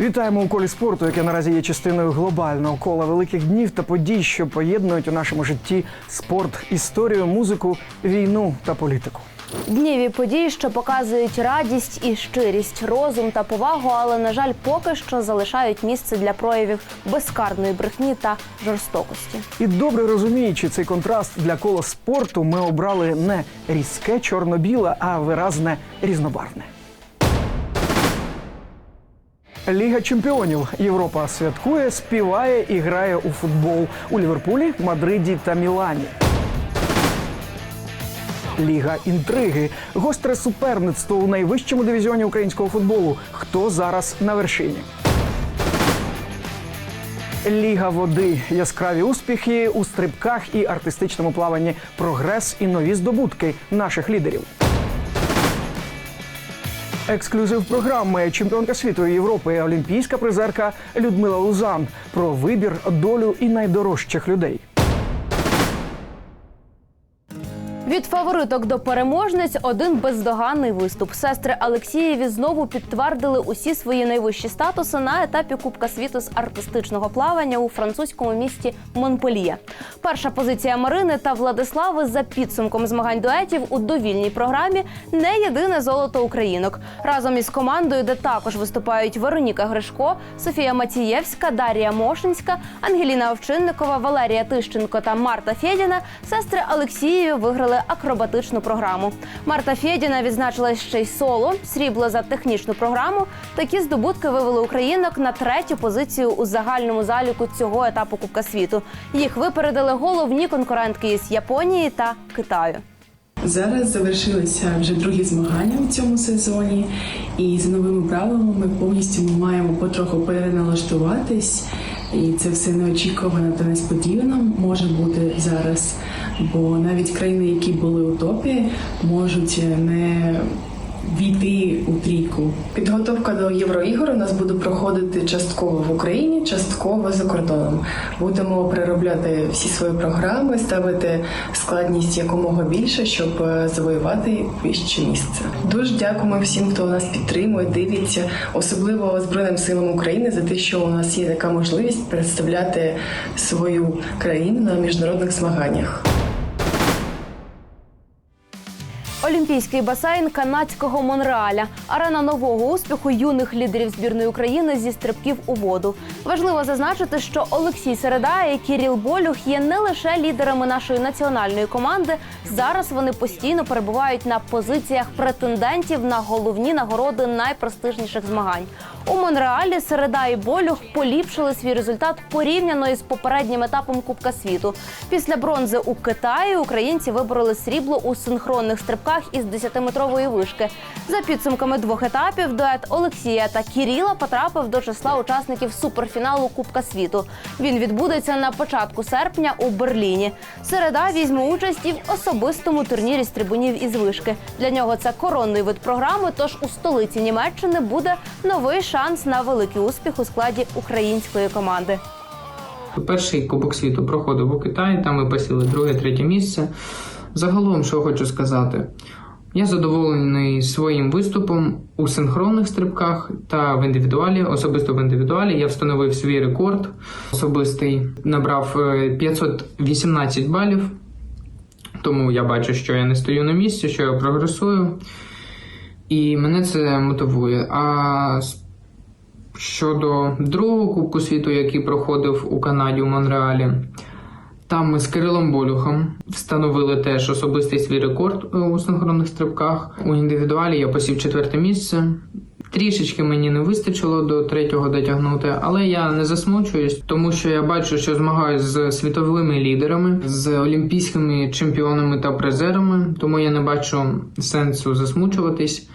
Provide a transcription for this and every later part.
Вітаємо у колі спорту, яке наразі є частиною глобального кола великих днів та подій, що поєднують у нашому житті спорт, історію, музику, війну та політику. Дніві події, що показують радість і щирість, розум та повагу, але на жаль, поки що залишають місце для проявів безкарної брехні та жорстокості. І добре розуміючи цей контраст для кола спорту, ми обрали не різке чорно-біле, а виразне різнобарвне. Ліга чемпіонів Європа святкує, співає і грає у футбол у Ліверпулі, Мадриді та Мілані. Ліга інтриги, гостре суперництво у найвищому дивізіоні українського футболу. Хто зараз на вершині? Ліга води, яскраві успіхи у стрибках і артистичному плаванні, прогрес і нові здобутки наших лідерів. Ексклюзив програми чемпіонка світу і Європи, олімпійська призерка Людмила Лузан про вибір, долю і найдорожчих людей. Від фавориток до переможниць один бездоганний виступ. Сестри Алексієві знову підтвердили усі свої найвищі статуси на етапі Кубка світу з артистичного плавання у французькому місті Монпельє. Перша позиція Марини та Владислави за підсумком змагань дуетів у довільній програмі не єдине золото українок. Разом із командою, де також виступають Вероніка Гришко, Софія Матієвська, Дар'я Мошинська, Ангеліна Овчинникова, Валерія Тищенко та Марта Фєдіна, сестри Алексієві виграли акробатичну програму. Марта Фєдіна відзначила ще й соло, срібло за технічну програму. Такі здобутки вивели українок на третю позицію у загальному заліку цього етапу Кубка світу. Їх випередили головні конкурентки із Японії та Китаю. Зараз завершилися вже другі змагання в цьому сезоні, і за новими правилами ми повністю ми маємо потроху переналаштуватись. І це все неочікувано та несподівано може бути зараз. Бо навіть країни, які були у топі, можуть не війти у трійку. Підготовка до євроігор у нас буде проходити частково в Україні, частково за кордоном. Будемо переробляти всі свої програми, ставити складність якомога більше, щоб е, завоювати вище місце. Дуже дякуємо всім, хто нас підтримує, дивиться, особливо Збройним силам України за те, що у нас є така можливість представляти свою країну на міжнародних змаганнях. Олімпійський басейн канадського Монреаля, арена нового успіху юних лідерів збірної України зі стрибків у воду. Важливо зазначити, що Олексій Середа і Кіріл Болюх є не лише лідерами нашої національної команди. Зараз вони постійно перебувають на позиціях претендентів на головні нагороди найпрестижніших змагань. У Монреалі Середа і Болюх поліпшили свій результат порівняно із попереднім етапом Кубка світу. Після бронзи у Китаї українці вибороли срібло у синхронних стрибках із 10-метрової вишки. За підсумками двох етапів, дует Олексія та Кіріла потрапив до числа учасників суперфіналу Кубка світу. Він відбудеться на початку серпня у Берліні. Середа візьме участь і в особистому турнірі стрибунів із вишки. Для нього це коронний вид програми. Тож у столиці Німеччини буде новий шанс на великий успіх у складі української команди. Перший Кубок світу проходив у Китаї, там ми посіли друге, третє місце. Загалом, що хочу сказати, я задоволений своїм виступом у синхронних стрибках та в індивідуалі. Особисто в індивідуалі я встановив свій рекорд особистий, набрав е, 518 балів. Тому я бачу, що я не стою на місці, що я прогресую. І мене це мотивує. А Щодо другого Кубку світу, який проходив у Канаді у Монреалі, там ми з Кирилом Болюхом встановили теж особистий свій рекорд е, у синхронних стрибках. У індивідуалі я посів четверте місце. Трішечки мені не вистачило до третього дотягнути, але я не засмучуюсь, тому що я бачу, що змагаюся з світовими лідерами, з олімпійськими чемпіонами та призерами, тому я не бачу сенсу засмучуватись.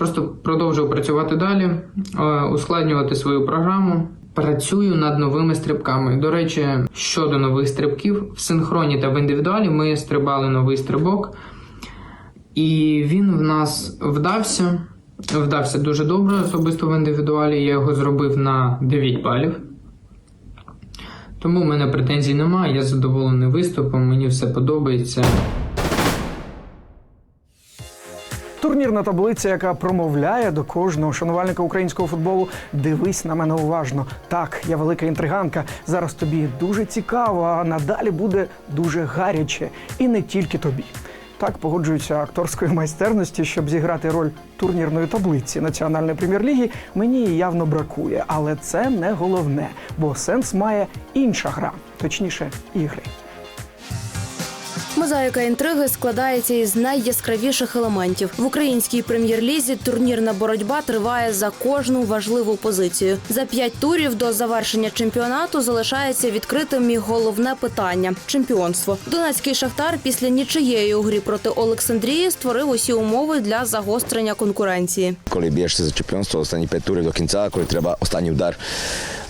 Просто продовжую працювати далі, е, ускладнювати свою програму. Працюю над новими стрибками. До речі, щодо нових стрибків, в синхроні та в індивідуалі ми стрибали новий стрибок, і він в нас вдався. Вдався дуже добре, особисто в індивідуалі. Я його зробив на 9 балів. Тому в мене претензій немає. Я задоволений виступом, мені все подобається. Турнірна таблиця, яка промовляє до кожного шанувальника українського футболу. Дивись на мене уважно. Так, я велика інтриганка. Зараз тобі дуже цікаво, а надалі буде дуже гаряче. І не тільки тобі. Так погоджуються акторської майстерності, щоб зіграти роль турнірної таблиці національної прем'єр-ліги. Мені її явно бракує, але це не головне, бо сенс має інша гра, точніше, ігри. Мозаїка інтриги складається із найяскравіших елементів. В українській прем'єр-лізі турнірна боротьба триває за кожну важливу позицію. За п'ять турів до завершення чемпіонату залишається відкритим і головне питання чемпіонство. Донецький шахтар після нічиєї у грі проти Олександрії створив усі умови для загострення конкуренції. Коли б'єшся за чемпіонство, останні п'ять турів до кінця, коли треба останній удар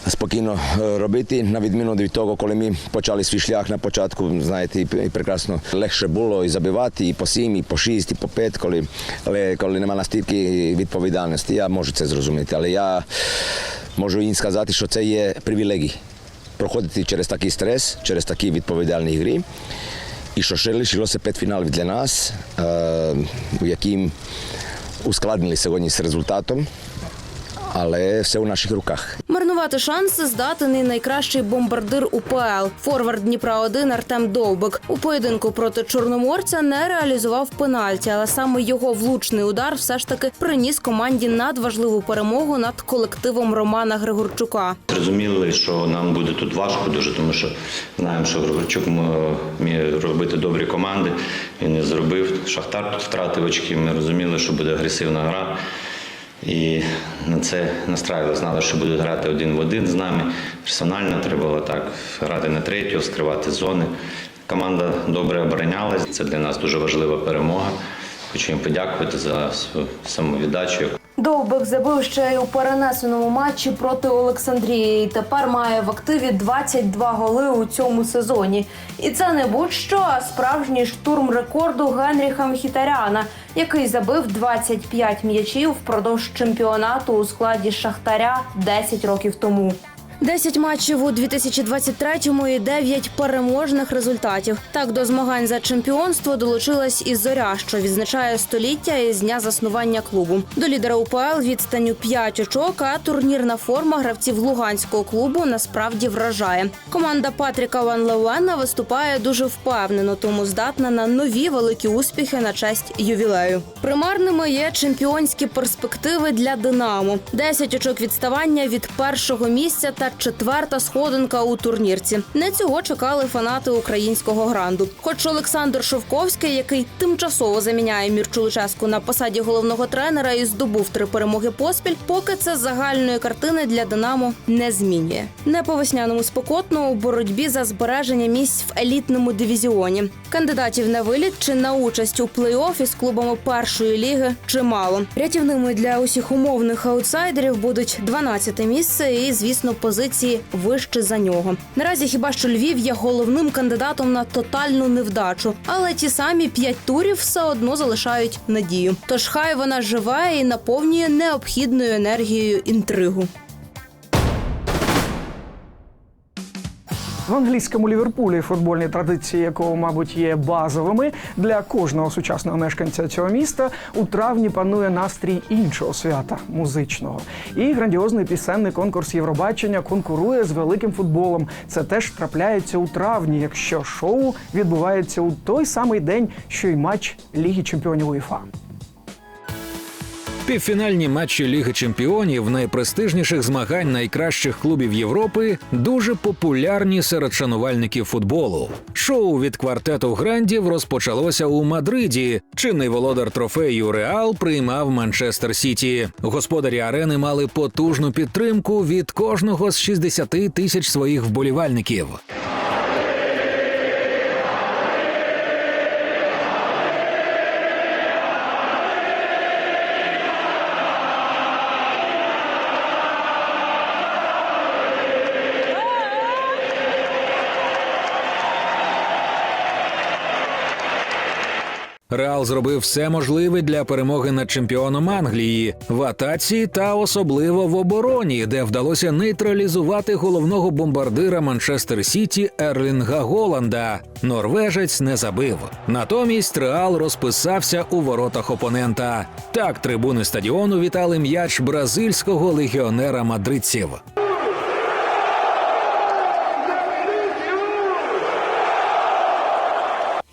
спокійно робити. На відміну від того, коли ми почали свій шлях на початку, знаєте, і прекрасно легше було і забивати, і по сім, і по шість, і по п'ять, коли, але коли немає настільки відповідальності, я можу це зрозуміти. Але я можу їм сказати, що це є привілегій. Проходити через такий стрес, через такі відповідальні гри. І що ще лишилося п'ять фіналів для нас, у яким ускладнили сьогодні з результатом, але все у наших руках. Марнувати шанси здатний найкращий бомбардир УПЛ. Форвард Дніпра 1 Артем Довбик у поєдинку проти чорноморця не реалізував пенальті, але саме його влучний удар все ж таки приніс команді надважливу перемогу над колективом Романа Григорчука. Зрозуміли, що нам буде тут важко дуже, тому що знаємо, що Григорчук вміє робити добрі команди. Він не зробив. Шахтар тут втратив очки. Ми розуміли, що буде агресивна гра. І на це настраювали, знали, що будуть грати один в один з нами. Персонально треба було так грати на третю, скривати зони. Команда добре оборонялась. Це для нас дуже важлива перемога. Хочу їм подякувати за свою самовіддачу. Довбик забив ще й у перенесеному матчі проти Олександрії. і Тепер має в активі 22 голи у цьому сезоні. І це не будь-що, а справжній штурм рекорду Генріха Мхітаряна, який забив 25 м'ячів впродовж чемпіонату у складі Шахтаря 10 років тому. 10 матчів у 2023-му і 9 переможних результатів. Так до змагань за чемпіонство долучилась і зоря, що відзначає століття із дня заснування клубу. До лідера УПЛ відстаню 5 очок, а турнірна форма гравців луганського клубу насправді вражає. Команда Патріка Ван Левена виступає дуже впевнено, тому здатна на нові великі успіхи на честь ювілею. Примарними є чемпіонські перспективи для Динамо. 10 очок відставання від першого місця та четверта сходинка у турнірці. Не цього чекали фанати українського гранду. Хоч Олександр Шовковський, який тимчасово заміняє Мірчу Луческу на посаді головного тренера і здобув три перемоги поспіль, поки це загальної картини для Динамо не змінює. Не по весняному спокотно у боротьбі за збереження місць в елітному дивізіоні. Кандидатів на виліт чи на участь у плей-оффі з клубами першої ліги чимало. Рятівними для усіх умовних аутсайдерів будуть 12 місце і, звісно, позиції вище за нього. Наразі хіба що Львів є головним кандидатом на тотальну невдачу, але ті самі п'ять турів все одно залишають надію. Тож хай вона живе і наповнює необхідною енергією інтригу. В англійському Ліверпулі футбольні традиції, якого, мабуть, є базовими для кожного сучасного мешканця цього міста, у травні панує настрій іншого свята музичного. І грандіозний пісенний конкурс Євробачення конкурує з великим футболом. Це теж трапляється у травні, якщо шоу відбувається у той самий день, що й матч Ліги Чемпіонів УЄФА. Півфінальні матчі Ліги Чемпіонів найпрестижніших змагань найкращих клубів Європи дуже популярні серед шанувальників футболу. Шоу від квартету грандів розпочалося у Мадриді. Чинний володар трофею Реал приймав Манчестер Сіті. Господарі арени мали потужну підтримку від кожного з 60 тисяч своїх вболівальників. Реал зробив все можливе для перемоги над чемпіоном Англії в атаці та особливо в обороні, де вдалося нейтралізувати головного бомбардира Манчестер Сіті Ерлінга Голланда. Норвежець не забив. Натомість Реал розписався у воротах опонента. Так трибуни стадіону вітали м'яч бразильського легіонера мадридців.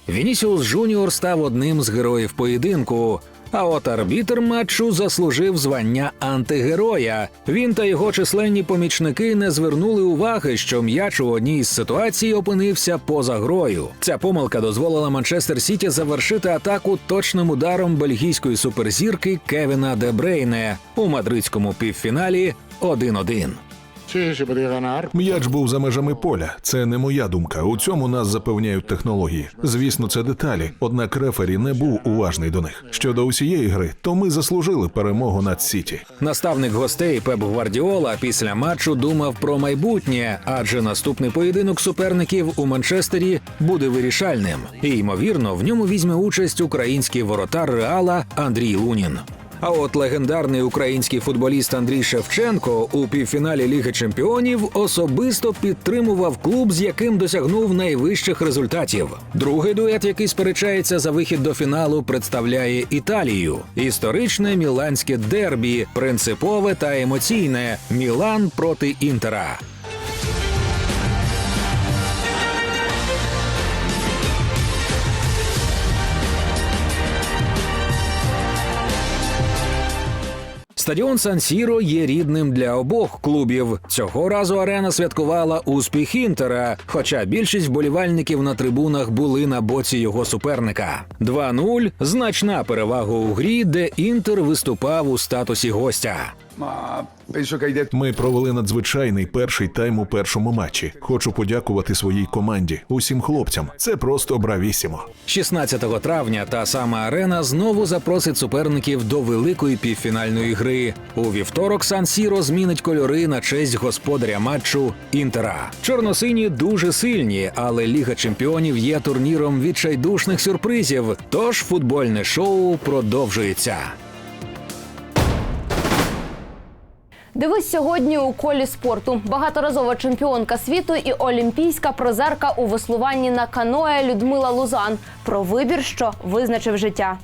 Вінісіус Жуніор став одним з героїв поєдинку. А от арбітр матчу заслужив звання антигероя. Він та його численні помічники не звернули уваги, що м'яч у одній з ситуацій опинився поза грою. Ця помилка дозволила Манчестер Сіті завершити атаку точним ударом бельгійської суперзірки Кевіна Де Брейне у мадридському півфіналі 1-1. М'яч був за межами поля. Це не моя думка. У цьому нас запевняють технології. Звісно, це деталі. Однак рефері не був уважний до них. Щодо усієї гри, то ми заслужили перемогу над Сіті. Наставник гостей Пеп Гвардіола після матчу думав про майбутнє, адже наступний поєдинок суперників у Манчестері буде вирішальним. І ймовірно, в ньому візьме участь український воротар Реала Андрій Лунін. А от легендарний український футболіст Андрій Шевченко у півфіналі Ліги Чемпіонів особисто підтримував клуб, з яким досягнув найвищих результатів. Другий дует, який сперечається за вихід до фіналу, представляє Італію. Історичне міланське дербі, принципове та емоційне Мілан проти Інтера. Стадіон Сан Сіро є рідним для обох клубів. Цього разу арена святкувала успіх інтера, хоча більшість вболівальників на трибунах були на боці його суперника. 2-0 – значна перевага у грі, де інтер виступав у статусі гостя. Ми провели надзвичайний перший тайм у першому матчі. Хочу подякувати своїй команді, усім хлопцям. Це просто бравісімо. 16 травня та сама арена знову запросить суперників до великої півфінальної гри. У вівторок Сан Сіро змінить кольори на честь господаря матчу Інтера. Чорносині дуже сильні, але Ліга Чемпіонів є турніром відчайдушних сюрпризів. Тож футбольне шоу продовжується. Дивись сьогодні у колі спорту. Багаторазова чемпіонка світу і олімпійська прозерка у веслуванні на каное Людмила Лузан про вибір, що визначив життя.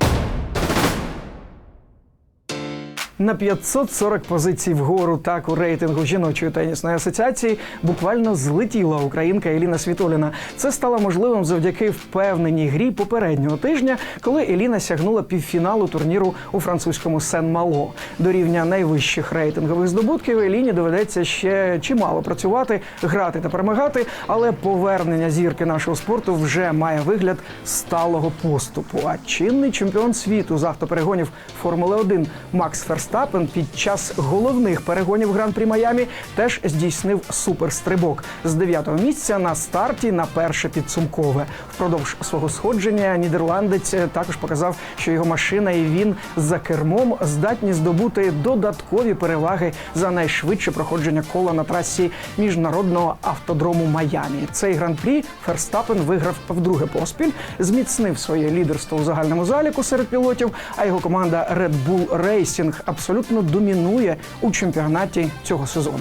На 540 позицій вгору так у рейтингу жіночої тенісної асоціації буквально злетіла українка Еліна Світоліна. Це стало можливим завдяки впевненій грі попереднього тижня, коли Еліна сягнула півфіналу турніру у французькому Сен-Мало. До рівня найвищих рейтингових здобутків Еліні доведеться ще чимало працювати, грати та перемагати, але повернення зірки нашого спорту вже має вигляд сталого поступу. А чинний чемпіон світу з автоперегонів Формули 1 Макс Ферстапен під час головних перегонів Гран-прі Майамі теж здійснив суперстрибок з 9-го місця на старті на перше підсумкове. Впродовж свого сходження нідерландець також показав, що його машина і він за кермом здатні здобути додаткові переваги за найшвидше проходження кола на трасі міжнародного автодрому Майамі. Цей гран-прі Ферстапен виграв вдруге поспіль, зміцнив своє лідерство у загальному заліку серед пілотів. А його команда Red Bull Racing абсолютно домінує у чемпіонаті цього сезону.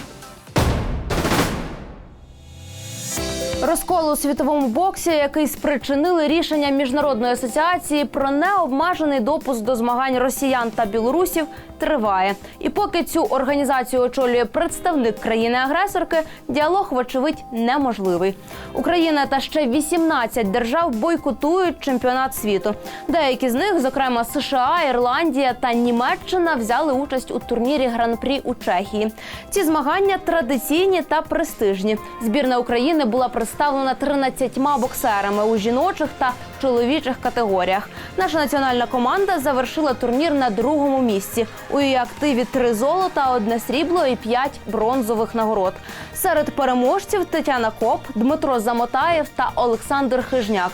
Розкол у світовому боксі, який спричинили рішення міжнародної асоціації про необмежений допуск до змагань росіян та білорусів, триває. І поки цю організацію очолює представник країни-агресорки, діалог, вочевидь, неможливий. Україна та ще 18 держав бойкотують чемпіонат світу. Деякі з них, зокрема США, Ірландія та Німеччина, взяли участь у турнірі Гран-прі у Чехії. Ці змагання традиційні та престижні. Збірна України була представлена 13 боксерами у жіночих та чоловічих категоріях. Наша національна команда завершила турнір на другому місці. У її активі три золота, одне срібло і п'ять бронзових нагород. Серед переможців Тетяна Коп, Дмитро Замотаєв та Олександр Хижняк.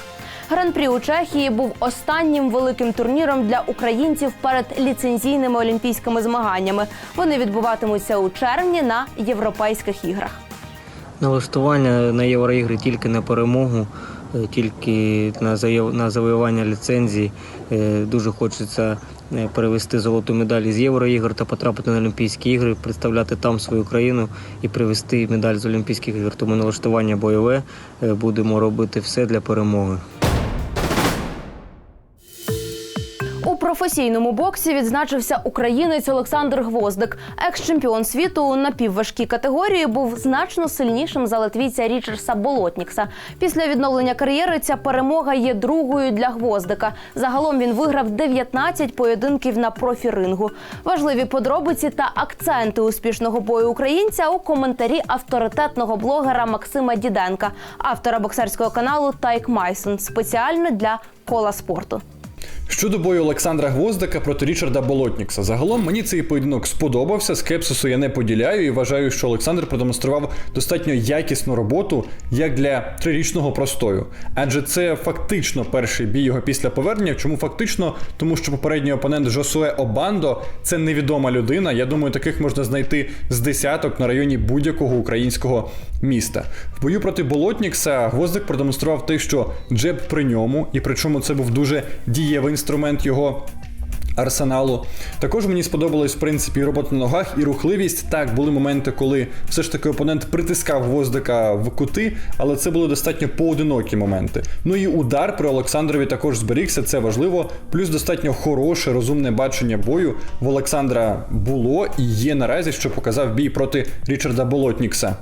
Гран-прі у Чехії був останнім великим турніром для українців перед ліцензійними олімпійськими змаганнями. Вони відбуватимуться у червні на європейських іграх. Налаштування на євроігри тільки на перемогу. Е, тільки на на завоювання ліцензії. Е, Дуже хочеться е, перевести золоту медаль з Євроігор та потрапити на Олімпійські ігри, представляти там свою країну і привезти медаль з Олімпійських ігор. Тому налаштування бойове будемо робити все для перемоги. Професійному боксі відзначився українець Олександр Гвоздик. Екс-чемпіон світу у напівважкій категорії був значно сильнішим за латвійця Річарса Болотнікса. Після відновлення кар'єри ця перемога є другою для Гвоздика. Загалом він виграв 19 поєдинків на профірингу. Важливі подробиці та акценти успішного бою українця у коментарі авторитетного блогера Максима Діденка, автора боксерського каналу Тайк Майсон, спеціально для кола спорту. Щодо бою Олександра Гвоздика проти Річарда Болотнікса. Загалом мені цей поєдинок сподобався. Скепсису я не поділяю і вважаю, що Олександр продемонстрував достатньо якісну роботу як для трирічного простою. Адже це фактично перший бій його після повернення. Чому фактично? Тому що попередній опонент Жосуе Обандо це невідома людина. Я думаю, таких можна знайти з десяток на районі будь-якого українського міста. В бою проти Болотнікса Гвоздик продемонстрував те, що джеб при ньому, і причому це був дуже дієвий інструмент його. Арсеналу також мені сподобалась в принципі робота на ногах і рухливість. Так, були моменти, коли все ж таки опонент притискав гвоздика в кути, але це були достатньо поодинокі моменти. Ну і удар при Олександрові також зберігся, це важливо. Плюс достатньо хороше, розумне бачення бою в Олександра було і є наразі, що показав бій проти Річарда Болотнікса.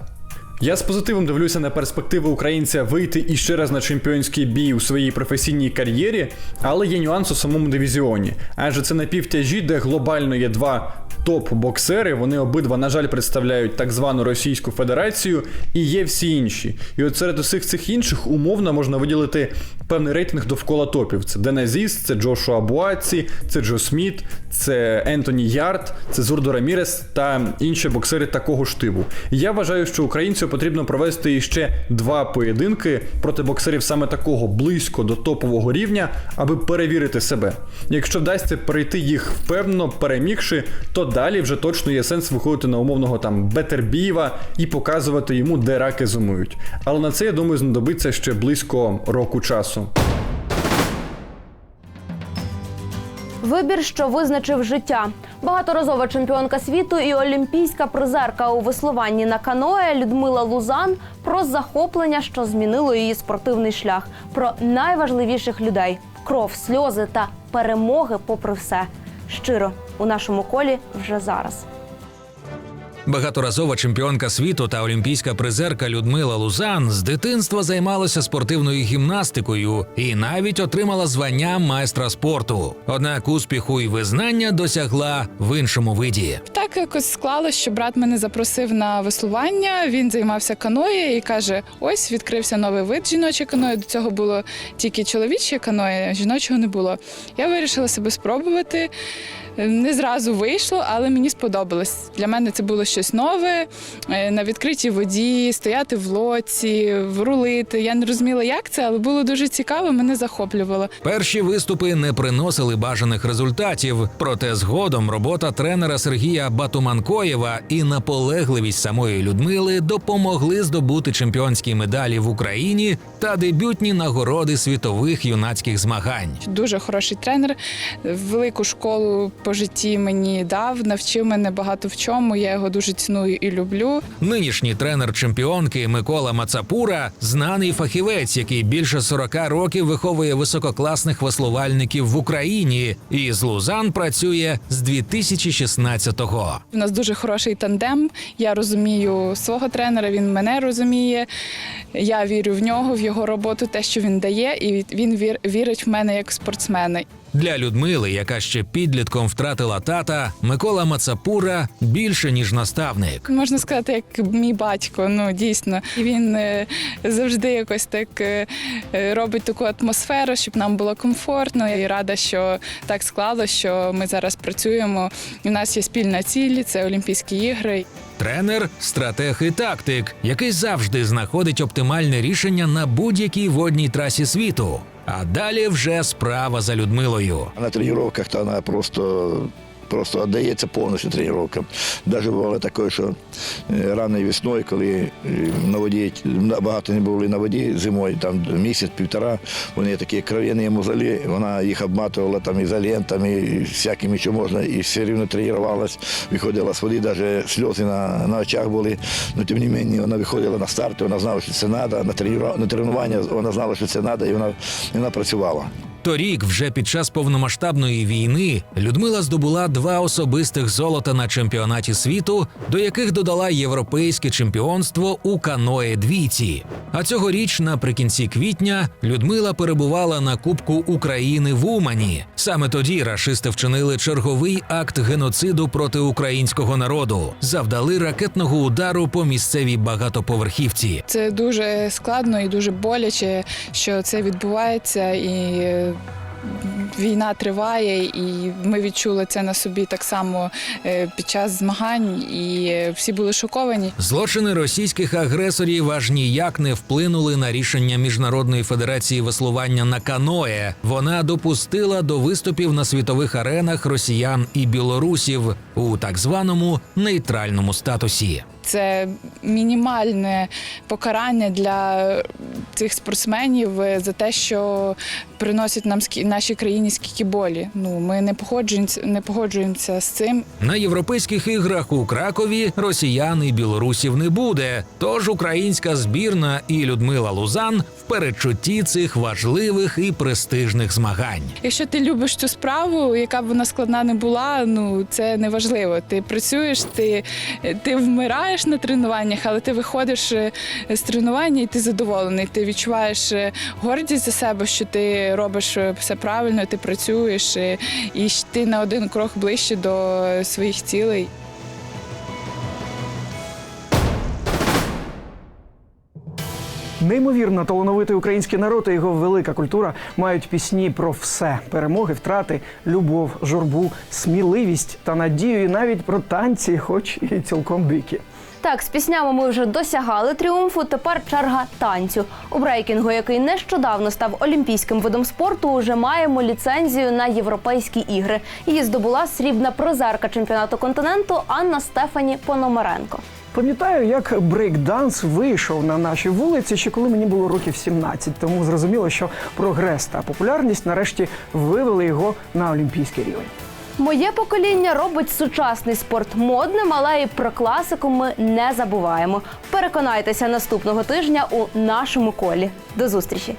Я з позитивом дивлюся на перспективи українця вийти іще раз на чемпіонський бій у своїй професійній кар'єрі, але є нюанс у самому дивізіоні. Адже це напівтяжі, де глобально є два топ-боксери. Вони обидва, на жаль, представляють так звану Російську Федерацію, і є всі інші. І от серед усіх цих інших умовно можна виділити певний рейтинг довкола топів. Це Денезіс, це Джошуа Буаці, це Джо Сміт, це Ентоні Ярд, це Зурдо Рамірес та інші боксери такого ж типу. Я вважаю, що українцю потрібно провести іще два поєдинки проти боксерів саме такого близько до топового рівня, аби перевірити себе. Якщо вдасться перейти їх впевнено, перемігши, то далі вже точно є сенс виходити на умовного там Бетербієва і показувати йому, де раки зумують. Але на це я думаю знадобиться ще близько року часу. Вибір, що визначив життя. Багаторазова чемпіонка світу і олімпійська призерка у веслуванні на каное Людмила Лузан про захоплення, що змінило її спортивний шлях, про найважливіших людей кров, сльози та перемоги попри все. Щиро у нашому колі вже зараз. Багаторазова чемпіонка світу та олімпійська призерка Людмила Лузан з дитинства займалася спортивною гімнастикою і навіть отримала звання майстра спорту. Однак успіху і визнання досягла в іншому виді. Так якось склалось, що брат мене запросив на веслування. Він займався каноє і каже: ось відкрився новий вид жіноче каноє. До цього було тільки чоловіче каноє, жіночого не було. Я вирішила себе спробувати. Не зразу вийшло, але мені сподобалось. Для мене це було щось нове е, на відкритій воді, стояти в лоці, рулити. Я не розуміла, як це, але було дуже цікаво, мене захоплювало. Перші виступи не приносили бажаних результатів, проте згодом робота тренера Сергія Батуманкоєва і наполегливість самої Людмили допомогли здобути чемпіонські медалі в Україні та дебютні нагороди світових юнацьких змагань. Дуже хороший тренер. Велику школу по житті мені дав, навчив мене багато в чому. Я його дуже ціную і люблю. Нинішній тренер чемпіонки Микола Мацапура знаний фахівець, який більше 40 років виховує висококласних веслувальників в Україні, і з Лузан працює з 2016-го. У нас дуже хороший тандем. Я розумію свого тренера, він мене розуміє. Я вірю в нього, в його роботу, те, що він дає, і він вір- вірить в мене як спортсмена. Для Людмили, яка ще підлітком втратила тата, Микола Мацапура більше ніж наставник. Можна сказати, як мій батько. Ну дійсно, він е, завжди якось так е, е, робить таку атмосферу, щоб нам було комфортно. І рада, що так склалося, що ми зараз працюємо. У нас є спільна ціль це Олімпійські ігри. Тренер, стратег і тактик, який завжди знаходить оптимальне рішення на будь-якій водній трасі світу. А далі вже справа за Людмилою. На тренуваннях то вона просто просто віддається повністю тренуванням. Навіть бувало таке, що е, ранньою весною, коли е, на воді багато не були на воді зимою, там місяць-півтора, вони такі кров'яні мозолі, вона їх обматувала там ізолентами, і всякими, що можна, і все рівно тренувалась, виходила з води, навіть сльози на, на очах були. Ну, тим не менше, вона виходила на старт, вона знала, що це треба, на тренування вона знала, що це треба, і вона, і вона працювала. Торік, вже під час повномасштабної війни, Людмила здобула два особистих золота на чемпіонаті світу, до яких додала європейське чемпіонство у каное двійці. А цьогоріч, наприкінці квітня, Людмила перебувала на Кубку України в Умані. Саме тоді рашисти вчинили черговий акт геноциду проти українського народу, завдали ракетного удару по місцевій багатоповерхівці. Це дуже складно і дуже боляче, що це відбувається, і е, війна триває, і ми відчули це на собі так само е, під час змагань, і всі були шоковані. Злочини російських агресорів аж ніяк не вплинули на рішення Міжнародної федерації веслування на каное. Вона допустила до виступів на світових аренах росіян і білорусів у так званому нейтральному статусі. Це мінімальне покарання для цих спортсменів за те, що приносять нам нашій країні скільки болі. Ну ми не погоджуємося, не погоджуємося з цим. На європейських іграх у Кракові росіян і білорусів не буде. Тож українська збірна і Людмила Лузан в передчутті цих важливих і престижних змагань. Якщо ти любиш цю справу, яка б вона складна не була, ну це не важливо. Ти працюєш, ти, ти вмираєш на тренуваннях, але ти виходиш е, з тренування і ти задоволений. Ти відчуваєш е, гордість за себе, що ти робиш е, все правильно, ти працюєш і ти на один крок ближче до своїх цілей. Неймовірно талановитий український народ і його велика культура мають пісні про все: перемоги, втрати, любов, журбу, сміливість та надію, і навіть про танці, хоч і цілком дикі. Так, з піснями ми вже досягали тріумфу. Тепер черга танцю. У брейкінгу, який нещодавно став олімпійським видом спорту, уже маємо ліцензію на європейські ігри. Її здобула срібна призерка чемпіонату континенту Анна Стефані Пономаренко. Пам'ятаю, як брейкданс вийшов на наші вулиці, ще коли мені було років 17, тому зрозуміло, що прогрес та популярність нарешті вивели його на олімпійський рівень. Моє покоління робить сучасний спорт модним, але і про класику ми не забуваємо. Переконайтеся наступного тижня у нашому колі. До зустрічі!